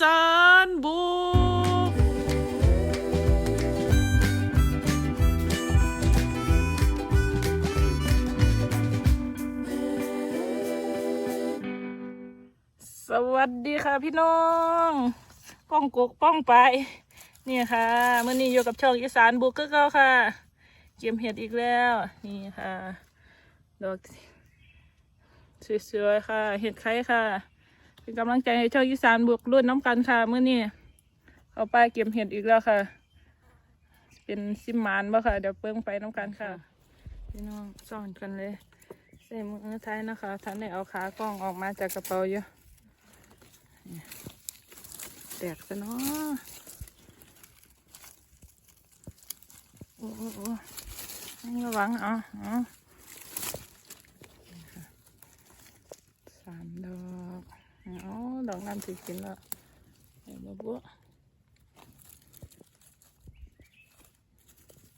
สานบุกสวัสดีค่ะพี่น้อง ป้องกกป้องไป นี่ค่ะมื่อนี้อยู่กับช่องอีสานบุกก็เก้าค่ะ เก็บเห็ดอีกแล้ว นี่ค่ะ ดอกสวยๆค่ะ เห็ดไข่ค่ะ เป็นกำลังใจให้ช่องอีสานบวกรุ่นน้ำกันค่ะเมื่อนี้เอาไปเก็บเห็ดอีกแล้วค่ะ เป็นซิมมานบ่ค่ะ เดี๋ยวเปิ้งไปน้ำกันค่ะ พี่น้องซ่อนกันเลยใส่มือท้ายนะคะท่านได้เอาขากล้องออกมาจากกระเป๋าอยู่นี่แตกซะเนาะโอ้โหระวังเอาเอาสามดอกอ๋อ ดอกน้ำถือกินแล้วเดี๋ยวมาบัว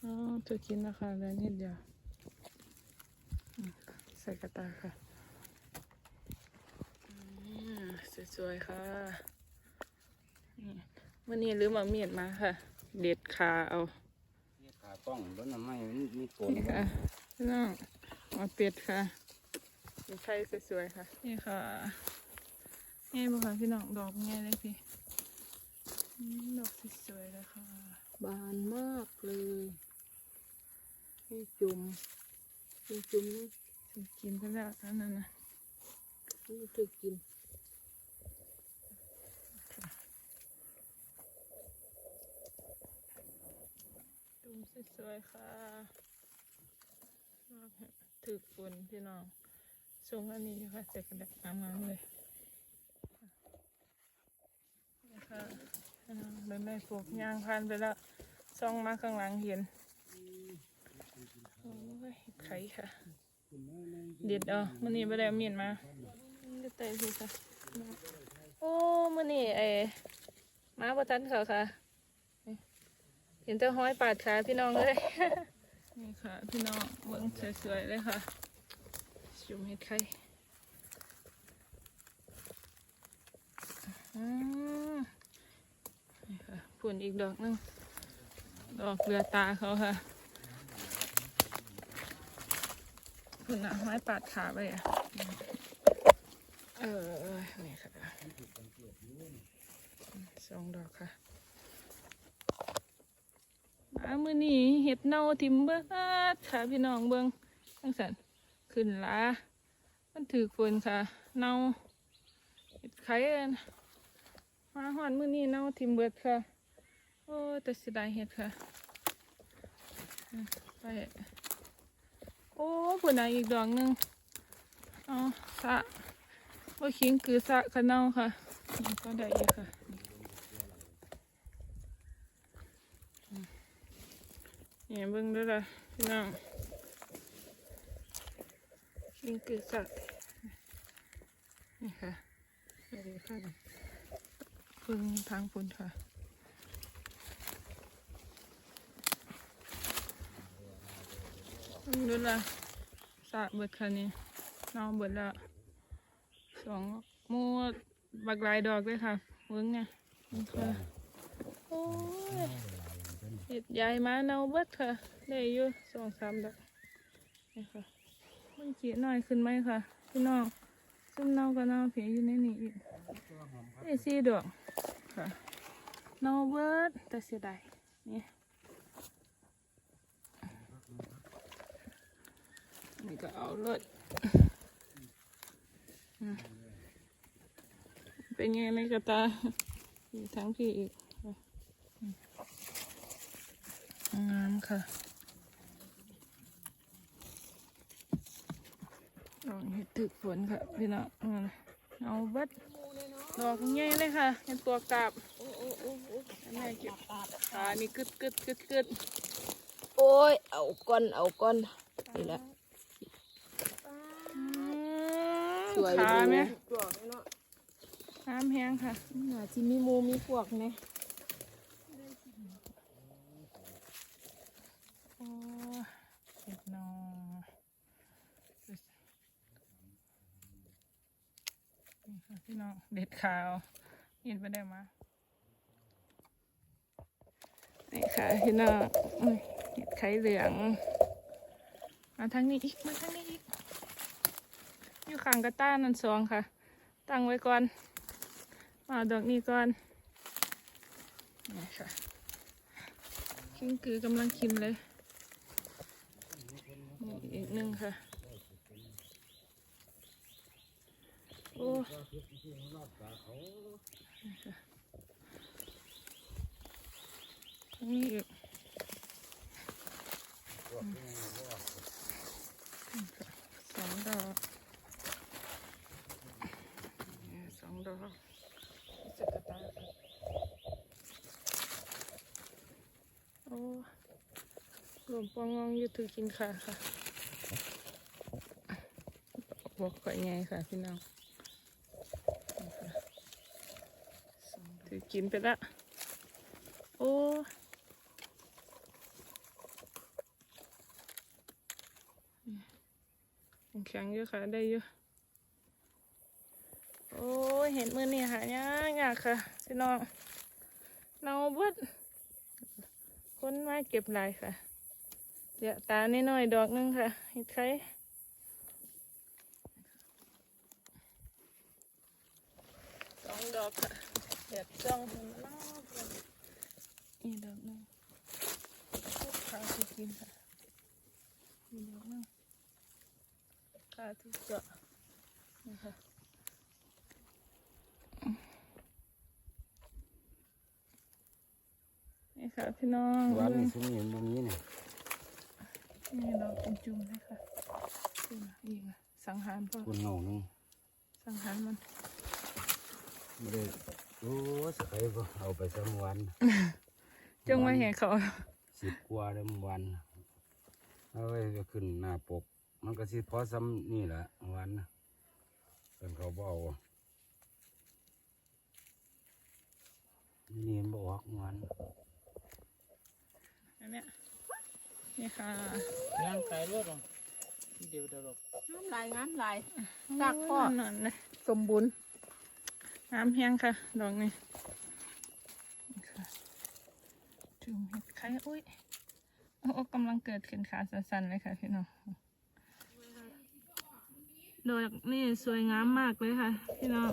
อ๋อถือกินนะคะแล้วนิดเดียวอืมใส่กระตาค่ะอืมสวยๆค่ะนี่วันนี้ลืมเอามีดมาค่ะ เด็ดขาเอานี่ขากล้องรถน้ำไม้มีมีโกนนี่ค่ะพี่น้องมาเป็ดค่ะมีไข่สวยๆค่ะ นี่ค่ะ นี่บุค่ะพี่น้องดอกง่ายเลยพี่อืมดอกสวยๆเลยค่ะ บานมากเลยให้จุ่มให้จุ่มนี่จะกินไปแล้วอันนั้นนะนี่คือกินดุมสวยๆค่ะถือฝนพี่น้องทรงอันนี้ค่ะเสร็จกันแบบงามๆเลยนี่ค่ะพี่น้อง ใบไม้ปลูกยางพันไปแล้วซ่องมาข้างหลังเห็นโอ้ยไข่ค่ะ เด็ดเอามื่อนี้ไม่ได้เอามีดมาก็เตะสิค่ะโอ้มื่อนี้ไอ้มาประทันเขาค่ะนี่เห็นแต่ห้อยปาดขาพี่น้องเลยนี่ค่ะ พี่น้องเบิ้งสวยๆเลยค่ะจุ่มเห็ดไข่อืมนี่ค่ะ ผุ่นอีกดอกนึง ดอกเรือตาเขาค่ะคุณอะไม้ปาดขาไปอะ เออเนี่ค่ะสองดอกค่ะมามือนี้เห็ดเน่าทิมเบิดค่ะพี่น้องเบิงตั้งสันขึ้นลามันถือฝนค่ะ เน่าเห็ดไข่มาหอนมือนี้เน่าทิมเบิดค่ะ โอ้แต่เสียดายเห็ดค่ะไปโอ้ผุนอีกดอกหนึ่งอ๋อสะว่าขิงคือสะขนาค่ะนี่ก็ได้เยอะค่ะเนี่ยเบิ่งด้วยล่ะพี่น้องขิงคือสะนี่ค่ะได้เลยค่ะเพิ่งทางพุ่นค่ะ ดูละสะเบิดคันนี้น้องเบิดละสองมูบักหลายดอกเลยค่ะเบิ้งเนี่ยนี่ค่ะโอ้ยเห็ดใหญ่มาเนาเบิดค่ะ ได้อยู่สองสามดอกนี่ค่ะมันเขียหน่อยขึ้นไหมค่ะพี่น้องซุ่มเนาก็เนาเผียอยู่ในนี้อีกได้สี่ดอกค่ะเนาเบิดแต่เสียดายนี่ นี่ก็เอาเลยอืมเป็นไงในกระตาอีกทั้งพี่อีกอืมงามค่ะลองเห็ดถึกฝนค่ะพี่น้องเอามาเอาเบัดดอกใหญ่เลยค่ะเป็นตัวกาบอันนี้เก็บขานี่กึดกึดกึดกึดโอ้ยเอาก้อนเอาก้อนนี่แหละ อืม สวยขาไหมพวกเนาะน้ำแห้งค่ะหาที่มีหมูมีพวกไหมโอ้เจ็บหนอนี่ค่ะพี่น้องเด็ดขาวมีเห็นไปได้มานี่ค่ะพี่น้องอุ้ยเห็ดไข่เหลือง มาทางนี้อีก มาทางนี้อีก อยู่ข้างกระต้านันสองค่ะ ตั้งไว้ก่อนมาเอาดอกนี้ก่อนนี่ค่ะคิงคือกำลังคิมเลยนี่อีกหนึ่งค่ะ โอ้นี่อีกสองดอกนี่สองดอกสกตาค่ะโอ้ล มปองงองอยู่ถือกินค่ะค่ะบอกก่อยไงค่ะพี่น้องถือกินไปละโอ้ยแข็งอยู่ค่ะได้อยู่โอ้ยเห็นมือนี่หายากยากค่ะพี่น้องเนาเบิดคนมาเก็บลายค่ะ เดี๋ยวตานิดหน่อยดอกหนึงค่ะเห็ดไข่สองดอกค่ะเด็ดจ้องหัวน้องอีดอกหนึงขาทุกกินค่ะอีดอกนึงขาทุกเจาะนี่ค่ะนี่ค่ะพี่น้องวานนี่ซุ้มนี่บ่มีนี่นี่ย ดอกจุ่มๆเลยค่ะจุ่มอีกอะสังหารพ่อคุณเงานึงสังหารมันไม่ได้โอ้สกายบ่เอาไปสักวันจงไว้เห็นเขาสิบกว่าแล้วมันวันเอาไว้ก็ขึ้นหน้าปก มันก็สิพอซ้ำนี่แหละวันน่ะเป็นเขาบ่เอานี่มันบ่ออกวันอันเนี้ย นี่ค่ะย่างไก่รถหรอเดี๋ยวเดี๋ยวหรอกงามหลายงามหลายซากพ่อนอนเลยสมบูรณ์น้ำแห้งค่ะดอกนี้นี่ค่ะจุ่มเห็ดไข่อุ้ยโอ้กำลังเกิดขึ้นขาสั่นๆเลยค่ะพี่น้องดอกนี่สวยงามมากเลยค่ะ พี่น้อง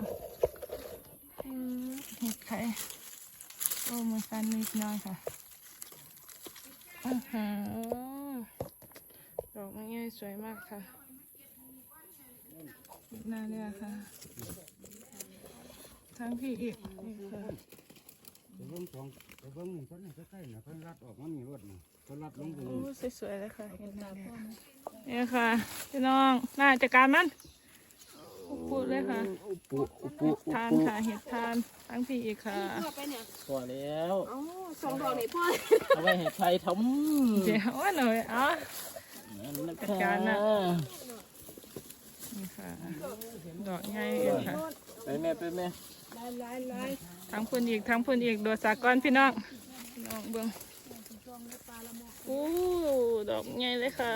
อืมเห็ดไข่โอ้มือสั่นนิดหน่อยค่ะอือหือ ดอกมันง่ายสวยมากค่ะอีกหน้าเนี่ยค่ะ ทั้งพี่อีกนี่ค่ะไปเบิ่งสองไปเบิ่งนี่เพิ่นนี่ใกล้ๆน่ะเพิ่นรัดออกมานี่รถนี่เพิ่นรัดลงไปโอ้นี่สวยๆเลยค่ะเห็นไหมเนี่ยค่ะพี่น้องน่าจัดการมัน พูดเลยค่ะ อุปุอุปุทานค่ะเห็ดทานทั้งพี่อีกค่ะพ่อไปเนี่ยพอแล้วอ๋อสองดอกนี่พ่อเอาไว้ให้ใครทำเดี๋ยวว่าหน่อยอ๋อนั่นนะจัดการนะนี่ค่ะดอกใหญ่อีกค่ะไปแม่ไปแม่ลายลายลายทั้งพุ่นอีกทั้งพุ่นอีกโดดสากรพี่น้องน้องเบิ้งโอ้ดอกใหญ่เลยค่ะ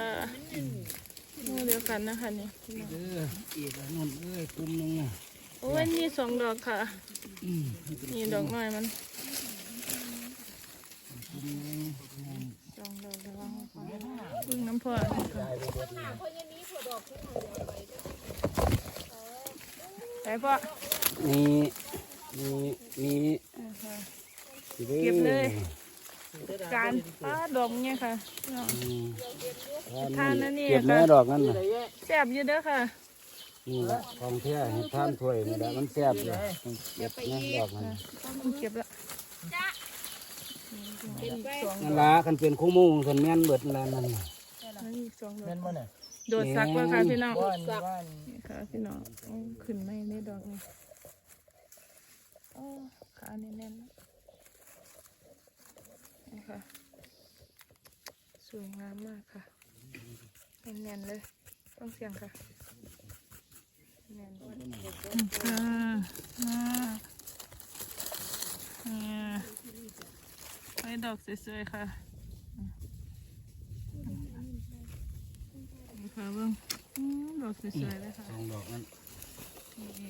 โอ้เดียวกันนะคะนี่พี่น้องเด้ออีกอันนู้นเอ้ยกลุ่มหนึงอะโอ้ยนี่สองดอกค่ะอืมนี่ดอกน้อยมันกลุ่มหนึงสองดอกระวังไว้พึ่งน้ำพอค่ะไปพ่อนี่นี่นี่อ่าค่ะสิด้อเก็บเลย การป้าดอกเนี่ยค่ะพี่น้องอืมทานนะนี่เก็บแม่ค่ะดอกนั่นน่ะแซ่บอยู่เด้อค่ะ นี่แหละของแท้ให้ทานถ้วยนี่แหละมันแซ่บเลยเก็บแม่ดอกนั่นต้องเก็บละนั่นละคันเป็นคู่มูคันแม่นเบิดนั่นละนั่นน่ะแล้วนี่อีกสองดอแม่กนบ่เนี่ยโดดซักว่าค่ะพี่น้องว่านว่านนี่ค่ะพี่น้องโอ้ขึ้นไม่ได้ดอกนี่โอ้ขาแน่นๆนะนี่ ค่ะ สวยงามมากค่ะแน่นๆเลยต้องเสียงค่ะแน่นค่ะอ่าเนี่ยไว้ดอกสวยๆค่ะนี่ค่ะเบิ้งอืมดอกสวยๆเลยค่ะสองดอกนั้นนี่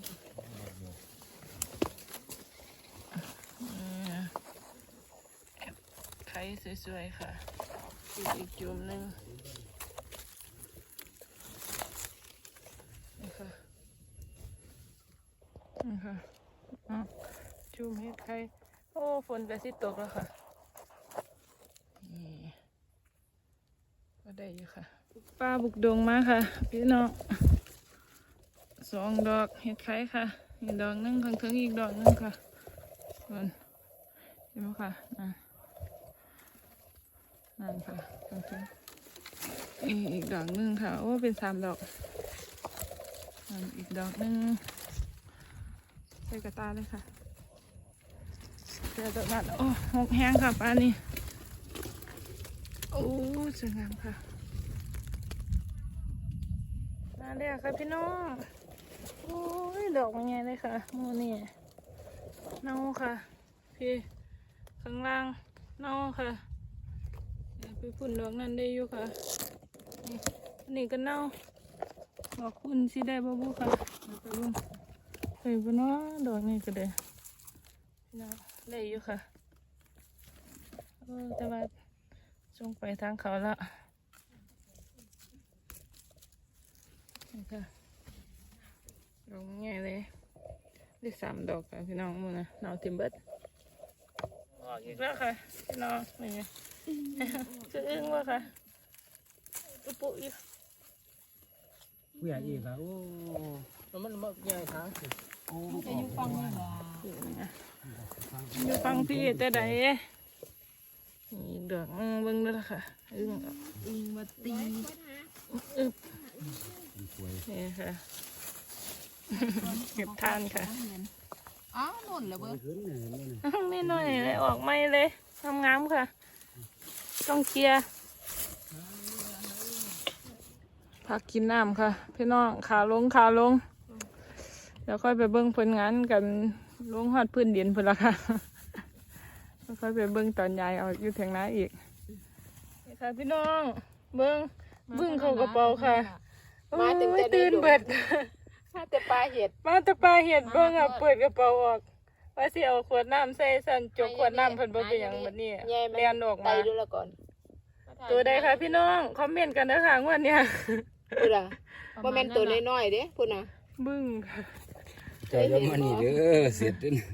สวยๆค่ะอีกอีกจุ่มหนึ่งนี่ค่ะนี่ค่ะอ้าวจุ่มเห็ดไข่โอ้ฝนกระสิตกแล้วค่ะนี่ก็ได้อยู่ค่ะป้าบุกดงมาค่ะ พี่น้องสองดอกเห็ดไข่ค่ะอีกดอกนึงข้างถึงอีกดอกนึงค่ะมันเห็นไหมค่ะอะ นั่นค่ะตรงนี้อีกอีกดอกหนึ่งค่ะ โอ้เป็นสามดอกอันอีกดอกหนึ่งใส่กระตาเลยค่ะเจอดอกนั้นโอ้หกแห้งค่ะป้านี่โอ้สวยงามค่ะมาเลยค่ะพี่น้องโอ้ยดอกมันไงเลยค่ะโมนี่เน่าค่ะพี่ข้างล่างเน่าค่ะ ไปพุ่นดอกนั้นได้อยู่ค่ะนี่อันนี่ก็เน่าดอกพุ่นสิได้บ่บุค่ะไปเบิ่งไปบ่เนาะดอกนี้ก็ได้เนาะได้อยู่ค่ะเออแต่ว่าจงไปทางเขาละนี่ค่ะดอกง่ายเลยได้สามดอกค่ะพี่น้องมึงนะเนาทิมเบิดออกอีกแล้วค่ะพี่น้องนี่ไง คืออึ้งวะค่ะปุ๊ปุ๊อีกผู้ใหญ่อีกอะโอ้แล้วมันมาใหญ่ทางสิโอ้จะอยู่ฟังนี่บ่อยู่ฟังพี่แต่ใดนี่อีกดอกอืมเบิ่งด้วยล่ะค่ะอึ้งอิงมาตีอึ๊บเป็นสวยนี่ค่ะเก็บทานค่ะอ้าวนุ่นเลยเบิ้งขึ้นเนี่ยเห็นไหมเนี่ยไม่น้อยเลยออกไม่เลยงามๆค่ะ ต้องเคลียร์พักกินน้ำค่ะ พี่น้องขาลงขาลงเดี๋ยวค่อยไปเบิ้งผลงานกันลงหอดพื้นดินพุ่นละค่ะแล้วค่อยไปเบิ้งตอนยายเอาอยู่เถียงนาอีกนี่ค่ะพี่น้องเบิ้งเบิ้งเข้ากระเป๋าค่ะมาตึงโอ้แต่ยตื่นเบิดมาแต่ปลาเห็ดมาแตะปลาเห็ดเบิ้งอะเปิดกระเป๋าออก ว่าสิเอาขวดน้ำใส่สันจกขวดน้ำเพิ่นบ่เป็นหยังบัดนี้แย่มันเลียนออกไตมาดูและก่อนตัวใดคะพี่น้อง คอมเมนต์กันเด้อค่ะงวันเนี้ยพูดอะว่าแม่นตัวน้อยๆเด้พูดนะบึ้งค่ะเจอแล้วมันนี่เด้อเสร็จแล้วนะ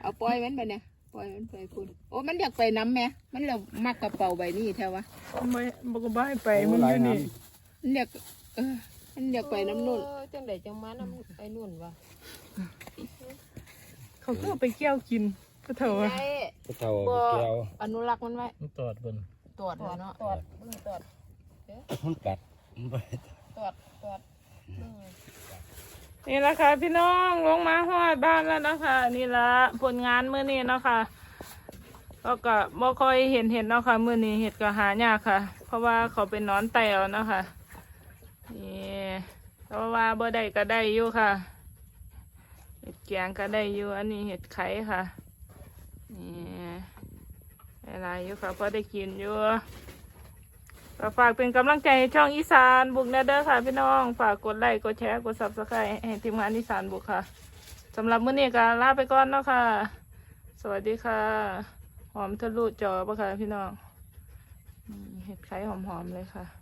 เอาปล่อยมันไปเนี่ยปล่อยมันไปพูดโอ้มันอยากไปน้ำแม่มันเรามักกระเป๋าใบนี้แท้วะไม่บ่ก็บ่ให้ไปมันอยู่นี่มันอยากเออมันอยากไปน้ำนุ่นจังไดจังมาน้ำไอ้นุ่นวะ เขาก็เอาไปเกี่ยวกินก็เถอะวะไอ้พวกเท่าแก้วอนุรักษ์มันไว้มันตอดบนตรวจเลยเนาะตรวจเบิ่งตรวจมันกัดมันไปตรวจตรวจเบิ่งนี่แหละค่ะพี่น้องลงมาฮอดบ้านแล้วนะคะนี่ละผลงานมื้อนี้เนาะค่ะก็ก็บ่ค่อยเห็นเห็นเนาะค่ะมื้อนี้เห็ดก็หายากค่ะ เพราะว่าเขาเป็นหนอนไตเอาเนาะค่ะนี่เพราะว่าบ่ได้ก็ได้อยู่ค่ะ เห็ดแกงก็ได้อยู่ อันนี้เห็ดไข่ค่ะ นี่อะไรอยู่ค่ะพอได้กินอยู่ก็ฝากเป็นกำลังใจให้ช่องอีสานบุกนะเด้อค่ะ พี่น้อง ฝากกดไลค์กดแชร์กดซับสไครต์ให้ทีมงานอีสานบุกค่ะสำหรับมื้อนี้ก็ลาไปก่อนเนาะค่ะ สวัสดีค่ะ หอมทะลุจอปะค่ะพี่น้องเห็ดไข่หอมๆเลยค่ะ